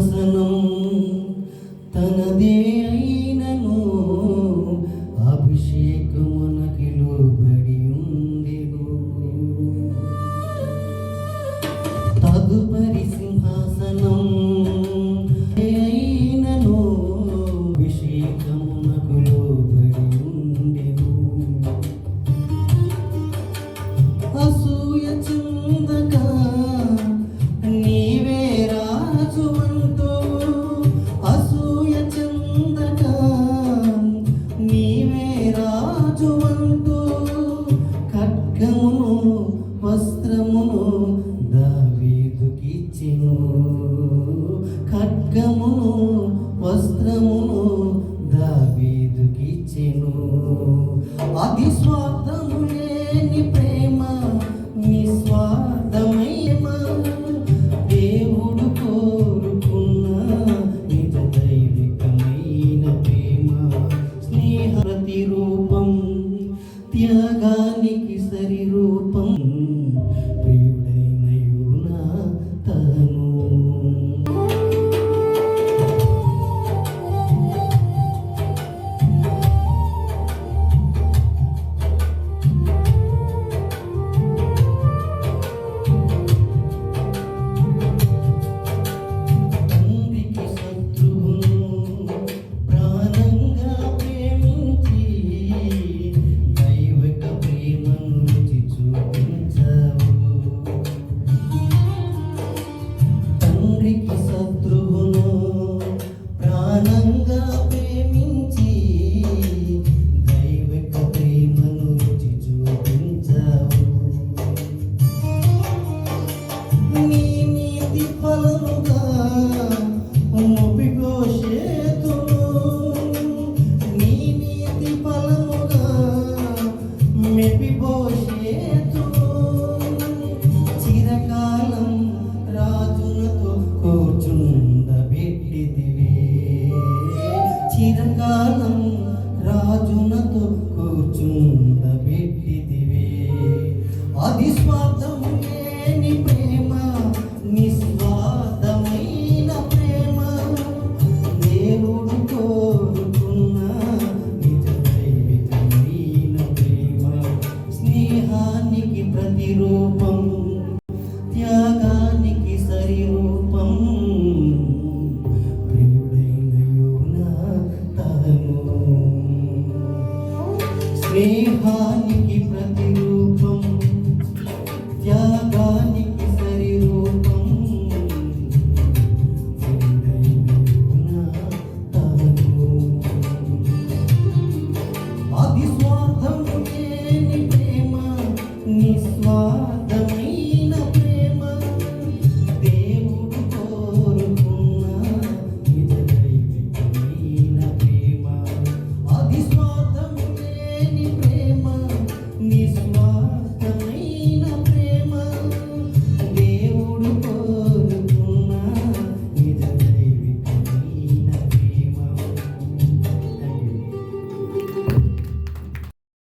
sofrendo ఖడ్గమును వస్త్రమును దావీదుకిచ్చెను. అది స్వార్థము లేని ప్రేమ నిస్వార్థమయమ దేవుడు కోరుకున్న నిజ దైవికమైన ప్రేమ స్నేహ ప్రతిరూపం త్యాగానికి రాజునతో కూర్చుండ పెట్టిదివే అది స్వార్థం లేని ప్రేమ నిస్వార్థమైన ప్రేమ. దేవుడు కోరుకున్న నిజమైన ప్రేమ. స్నేహానికి ప్రతిరూప honey.